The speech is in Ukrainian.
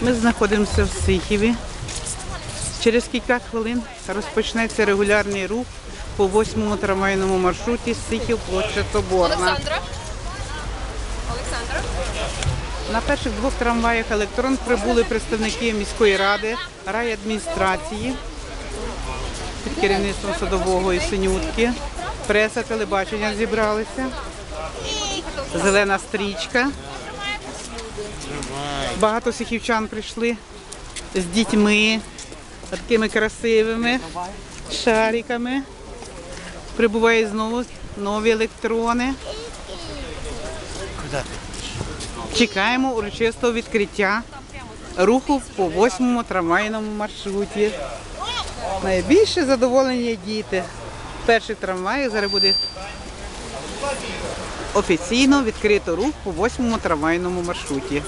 Ми знаходимося в Сихіві. Через кілька хвилин розпочнеться регулярний рух по восьмому трамвайному маршруті Сихів площа Соборна. Олександра? Олександра? На перших двох трамваях електрон прибули представники міської ради, райадміністрації під керівництвом садового і синютки. Преса, телебачення зібралися. Зелена стрічка. Багато сихівчан прийшли з дітьми, такими красивими шариками. Прибувають знову нові електрони. Чекаємо урочистого відкриття руху по восьмому трамвайному маршруті. Найбільше задоволені діти. Перший трамвай зараз буде офіційно відкрито рух по восьмому трамвайному маршруті.